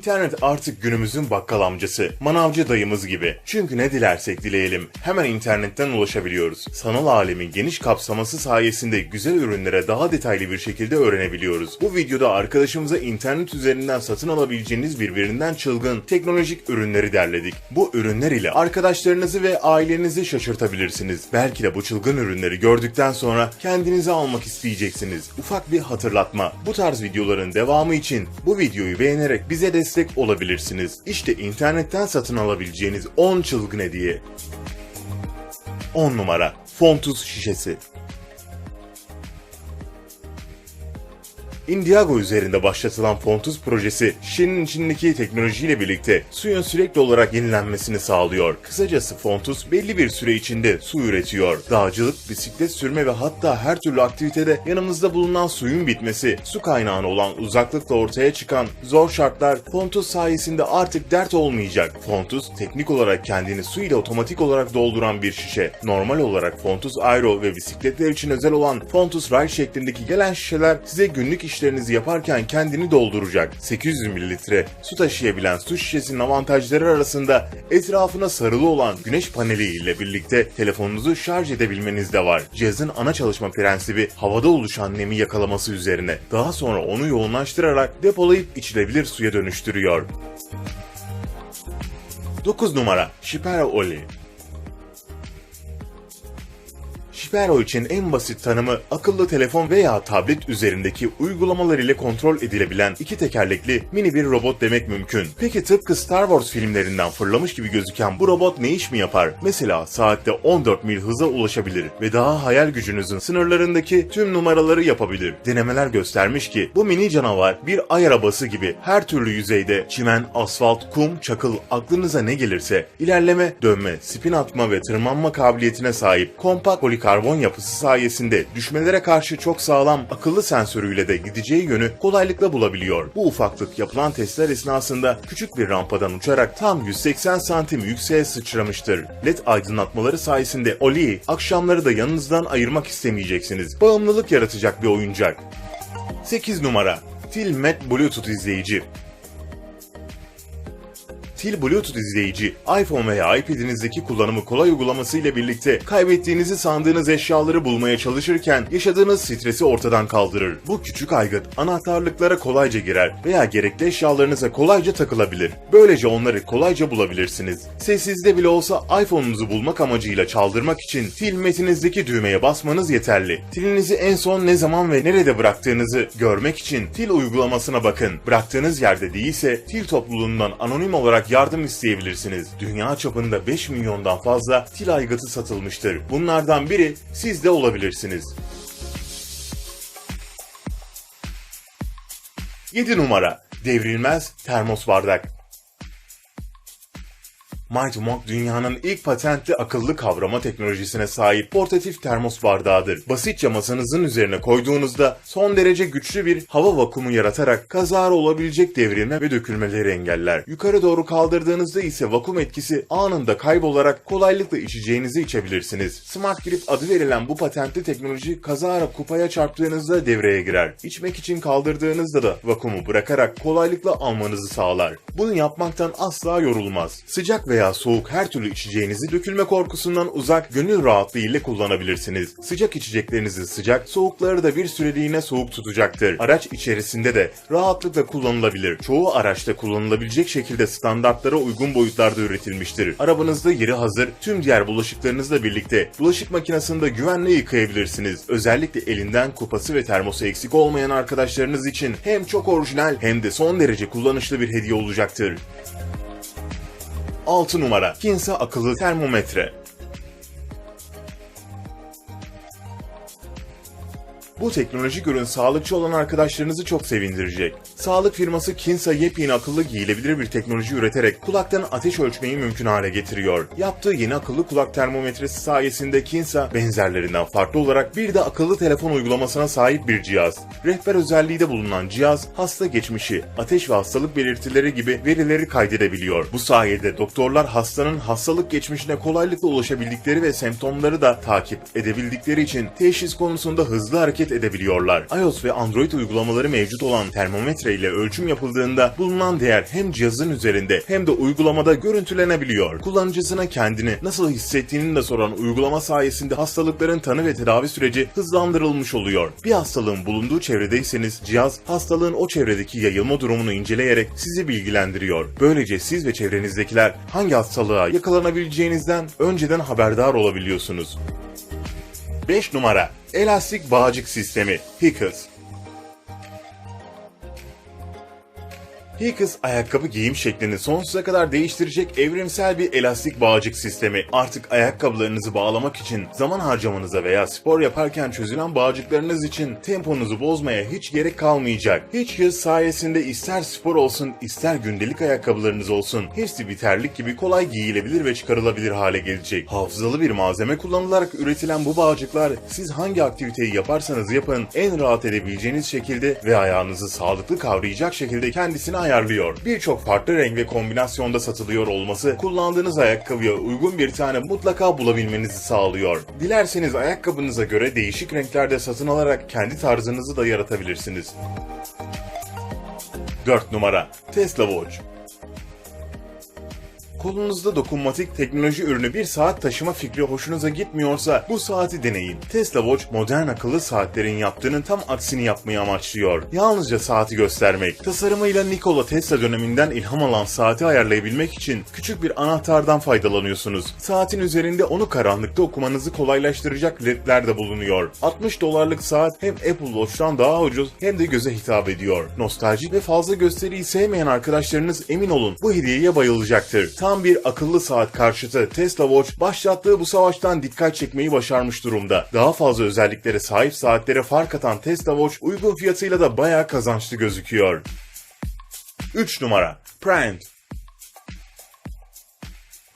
İnternet artık günümüzün bakkal amcası, manavcı dayımız gibi. Çünkü ne dilersek dileyelim hemen internetten ulaşabiliyoruz. Sanal alemin geniş kapsaması sayesinde güzel ürünlere daha detaylı bir şekilde öğrenebiliyoruz. Bu videoda arkadaşımıza internet üzerinden satın alabileceğiniz birbirinden çılgın teknolojik ürünleri derledik. Bu ürünler ile arkadaşlarınızı ve ailenizi şaşırtabilirsiniz. Belki de bu çılgın ürünleri gördükten sonra kendinize almak isteyeceksiniz. Ufak bir hatırlatma. Bu tarz videoların devamı için bu videoyu beğenerek bize destek olabilirsiniz. İşte internetten satın alabileceğiniz 10 çılgın hediye. 10 numara Fontus şişesi. Indiago üzerinde başlatılan Fontus projesi şişenin içindeki teknolojiyle birlikte suyun sürekli olarak yenilenmesini sağlıyor. Kısacası Fontus belli bir süre içinde su üretiyor. Dağcılık, bisiklet sürme ve hatta her türlü aktivitede yanımızda bulunan suyun bitmesi, su kaynağına olan uzaklıkla ortaya çıkan zor şartlar Fontus sayesinde artık dert olmayacak. Fontus teknik olarak kendini su ile otomatik olarak dolduran bir şişe. Normal olarak Fontus Aero ve bisikletler için özel olan Fontus Ride şeklindeki gelen şişeler size günlük işlerinizi yaparken kendini dolduracak. 800 mililitre su taşıyabilen su şişesinin avantajları arasında etrafına sarılı olan güneş paneli ile birlikte telefonunuzu şarj edebilmeniz de var. Cihazın ana çalışma prensibi havada oluşan nemi yakalaması üzerine. Daha sonra onu yoğunlaştırarak depolayıp içilebilir suya dönüştürüyor. 9 numara Şipera Oli Şipero için en basit tanımı akıllı telefon veya tablet üzerindeki uygulamalar ile kontrol edilebilen iki tekerlekli mini bir robot demek mümkün. Peki tıpkı Star Wars filmlerinden fırlamış gibi gözüken bu robot ne iş mi yapar? Mesela saatte 14 mil hıza ulaşabilir ve daha hayal gücünüzün sınırlarındaki tüm numaraları yapabilir. Denemeler göstermiş ki bu mini canavar bir ay arabası gibi her türlü yüzeyde çimen, asfalt, kum, çakıl aklınıza ne gelirse ilerleme, dönme, spin atma ve tırmanma kabiliyetine sahip kompakt polikarbon yapısı sayesinde düşmelere karşı çok sağlam akıllı sensörüyle de gideceği yönü kolaylıkla bulabiliyor. Bu ufaklık yapılan testler esnasında küçük bir rampadan uçarak tam 180 santim yükseğe sıçramıştır. LED aydınlatmaları sayesinde Oli'yi akşamları da yanınızdan ayırmak istemeyeceksiniz. Bağımlılık yaratacak bir oyuncak. 8 numara Tilmet Bluetooth izleyici Til Bluetooth izleyici, iPhone veya iPad'inizdeki kullanımı kolay uygulaması ile birlikte kaybettiğinizi sandığınız eşyaları bulmaya çalışırken yaşadığınız stresi ortadan kaldırır. Bu küçük aygıt anahtarlıklara kolayca girer veya gerekli eşyalarınıza kolayca takılabilir. Böylece onları kolayca bulabilirsiniz. Sessizde bile olsa iPhone'unuzu bulmak amacıyla çaldırmak için til metinizdeki düğmeye basmanız yeterli. Tilinizi en son ne zaman ve nerede bıraktığınızı görmek için til uygulamasına bakın. Bıraktığınız yerde değilse til topluluğundan anonim olarak yardım isteyebilirsiniz. Dünya çapında 5 milyondan fazla til aygıtı satılmıştır. Bunlardan biri siz de olabilirsiniz. 7 numara Devrilmez termos bardak Mighty Monk dünyanın ilk patentli akıllı kavrama teknolojisine sahip portatif termos bardağıdır. Basitçe masanızın üzerine koyduğunuzda son derece güçlü bir hava vakumu yaratarak kazara olabilecek devrilme ve dökülmeleri engeller. Yukarı doğru kaldırdığınızda ise vakum etkisi anında kaybolarak kolaylıkla içeceğinizi içebilirsiniz. Smart Grip adı verilen bu patentli teknoloji kazara kupaya çarptığınızda devreye girer. İçmek için kaldırdığınızda da vakumu bırakarak kolaylıkla almanızı sağlar. Bunu yapmaktan asla yorulmaz. Sıcak veya soğuk her türlü içeceğinizi dökülme korkusundan uzak gönül rahatlığı ile kullanabilirsiniz. Sıcak içeceklerinizi sıcak, soğukları da bir süreliğine soğuk tutacaktır. Araç içerisinde de rahatlıkla kullanılabilir. Çoğu araçta kullanılabilecek şekilde standartlara uygun boyutlarda üretilmiştir. Arabanızda yeri hazır, tüm diğer bulaşıklarınızla birlikte bulaşık makinesinde güvenle yıkayabilirsiniz. Özellikle elinden kupası ve termosu eksik olmayan arkadaşlarınız için hem çok orijinal hem de son derece kullanışlı bir hediye olacaktır. 6 numara Kinsa akıllı termometre. Bu teknolojik ürün sağlıkçı olan arkadaşlarınızı çok sevindirecek. Sağlık firması Kinsa yepyeni akıllı giyilebilir bir teknoloji üreterek kulaktan ateş ölçmeyi mümkün hale getiriyor. Yaptığı yeni akıllı kulak termometresi sayesinde Kinsa benzerlerinden farklı olarak bir de akıllı telefon uygulamasına sahip bir cihaz. Rehber özelliği de bulunan cihaz hasta geçmişi, ateş ve hastalık belirtileri gibi verileri kaydedebiliyor. Bu sayede doktorlar hastanın hastalık geçmişine kolaylıkla ulaşabildikleri ve semptomları da takip edebildikleri için teşhis konusunda hızlı hareket ayırt edebiliyorlar. iOS ve Android uygulamaları mevcut olan termometre ile ölçüm yapıldığında bulunan değer hem cihazın üzerinde hem de uygulamada görüntülenebiliyor. Kullanıcısına kendini nasıl hissettiğini de soran uygulama sayesinde hastalıkların tanı ve tedavi süreci hızlandırılmış oluyor. Bir hastalığın bulunduğu çevredeyseniz cihaz hastalığın o çevredeki yayılma durumunu inceleyerek sizi bilgilendiriyor. Böylece siz ve çevrenizdekiler hangi hastalığa yakalanabileceğinizden önceden haberdar olabiliyorsunuz. 5 numara Elastik Bağcık Sistemi HICS Hikes ayakkabı giyim şeklini sonsuza kadar değiştirecek evrimsel bir elastik bağcık sistemi. Artık ayakkabılarınızı bağlamak için zaman harcamanıza veya spor yaparken çözülen bağcıklarınız için temponuzu bozmaya hiç gerek kalmayacak. Hikes sayesinde ister spor olsun ister gündelik ayakkabılarınız olsun hepsi bir terlik gibi kolay giyilebilir ve çıkarılabilir hale gelecek. Hafızalı bir malzeme kullanılarak üretilen bu bağcıklar siz hangi aktiviteyi yaparsanız yapın en rahat edebileceğiniz şekilde ve ayağınızı sağlıklı kavrayacak şekilde kendisini ayarlıyor. Birçok farklı renk ve kombinasyonda satılıyor olması kullandığınız ayakkabıya uygun bir tane mutlaka bulabilmenizi sağlıyor. Dilerseniz ayakkabınıza göre değişik renklerde satın alarak kendi tarzınızı da yaratabilirsiniz. 4 numara Tesla Watch Kolunuzda dokunmatik teknoloji ürünü bir saat taşıma fikri hoşunuza gitmiyorsa bu saati deneyin. Tesla Watch modern akıllı saatlerin yaptığının tam aksini yapmayı amaçlıyor. Yalnızca saati göstermek. Tasarımıyla Nikola Tesla döneminden ilham alan saati ayarlayabilmek için küçük bir anahtardan faydalanıyorsunuz. Saatin üzerinde onu karanlıkta okumanızı kolaylaştıracak ledler de bulunuyor. 60 dolarlık saat hem Apple Watch'tan daha ucuz hem de göze hitap ediyor. Nostaljik ve fazla gösteriyi sevmeyen arkadaşlarınız emin olun bu hediyeye bayılacaktır. Tam bir akıllı saat karşıtı Tesla Watch başlattığı bu savaştan dikkat çekmeyi başarmış durumda. Daha fazla özelliklere sahip saatlere fark atan Tesla Watch uygun fiyatıyla da bayağı kazançlı gözüküyor. 3 numara Print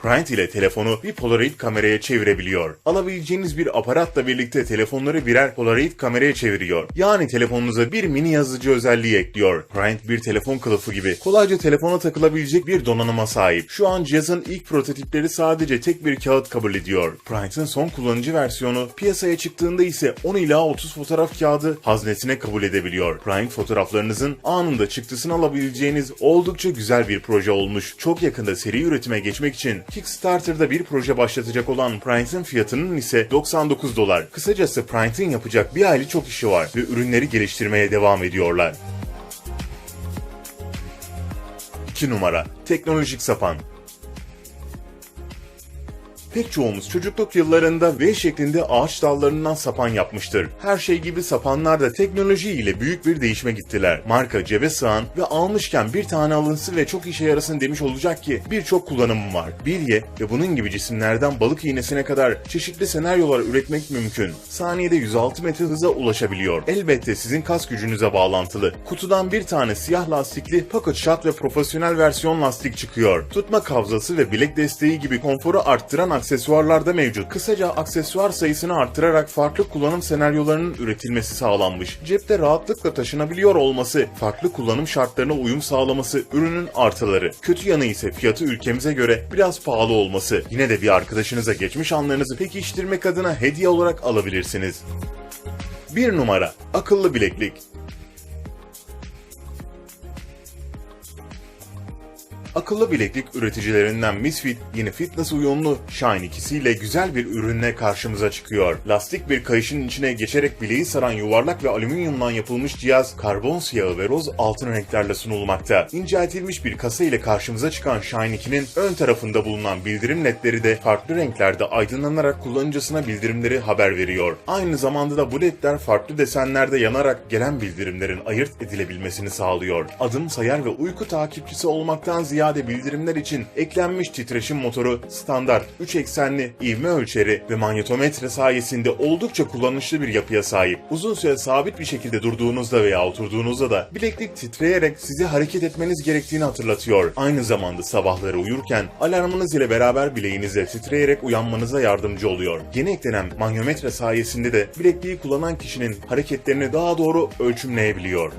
Print ile telefonu bir Polaroid kameraya çevirebiliyor. Alabileceğiniz bir aparatla birlikte telefonları birer Polaroid kameraya çeviriyor. Yani telefonunuza bir mini yazıcı özelliği ekliyor. Print bir telefon kılıfı gibi kolayca telefona takılabilecek bir donanıma sahip. Şu an cihazın ilk prototipleri sadece tek bir kağıt kabul ediyor. Print'in son kullanıcı versiyonu piyasaya çıktığında ise 10 ila 30 fotoğraf kağıdı haznesine kabul edebiliyor. Print fotoğraflarınızın anında çıktısını alabileceğiniz oldukça güzel bir proje olmuş. Çok yakında seri üretime geçmek için Kickstarter'da bir proje başlatacak olan Print'in fiyatının ise 99 dolar. Kısacası Print'in yapacak bir aile çok işi var ve ürünleri geliştirmeye devam ediyorlar. 2 numara Teknolojik sapan Pek çoğumuz çocukluk yıllarında V şeklinde ağaç dallarından sapan yapmıştır. Her şey gibi sapanlar da teknoloji ile büyük bir değişime gittiler. Marka cebe sığan ve almışken bir tane alınsın ve çok işe yarasın demiş olacak ki birçok kullanımı var. Bilye ve bunun gibi cisimlerden balık iğnesine kadar çeşitli senaryolar üretmek mümkün. Saniyede 106 metre hıza ulaşabiliyor. Elbette sizin kas gücünüze bağlantılı. Kutudan bir tane siyah lastikli pocket shot ve profesyonel versiyon lastik çıkıyor. Tutma kavzası ve bilek desteği gibi konforu arttıran aksesuarlarda mevcut. Kısaca aksesuar sayısını arttırarak farklı kullanım senaryolarının üretilmesi sağlanmış. Cepte rahatlıkla taşınabiliyor olması, farklı kullanım şartlarına uyum sağlaması ürünün artıları. Kötü yanı ise fiyatı ülkemize göre biraz pahalı olması. Yine de bir arkadaşınıza geçmiş anlarınızı pekiştirmek adına hediye olarak alabilirsiniz. 1 numara akıllı bileklik. Akıllı bileklik üreticilerinden Misfit yeni fitness uyumlu Shine ikisiyle güzel bir ürünle karşımıza çıkıyor. Lastik bir kayışın içine geçerek bileği saran yuvarlak ve alüminyumdan yapılmış cihaz karbon siyahı ve roz altın renklerle sunulmakta. İnceltilmiş bir kasa ile karşımıza çıkan Shine 2'nin ön tarafında bulunan bildirim ledleri de farklı renklerde aydınlanarak kullanıcısına bildirimleri haber veriyor. Aynı zamanda da bu ledler farklı desenlerde yanarak gelen bildirimlerin ayırt edilebilmesini sağlıyor. Adım sayar ve uyku takipçisi olmaktan ziyade ziyade bildirimler için eklenmiş titreşim motoru, standart 3 eksenli ivme ölçeri ve manyetometre sayesinde oldukça kullanışlı bir yapıya sahip. Uzun süre sabit bir şekilde durduğunuzda veya oturduğunuzda da bileklik titreyerek sizi hareket etmeniz gerektiğini hatırlatıyor. Aynı zamanda sabahları uyurken alarmınız ile beraber bileğinizle titreyerek uyanmanıza yardımcı oluyor. Yeni eklenen manyometre sayesinde de bilekliği kullanan kişinin hareketlerini daha doğru ölçümleyebiliyor.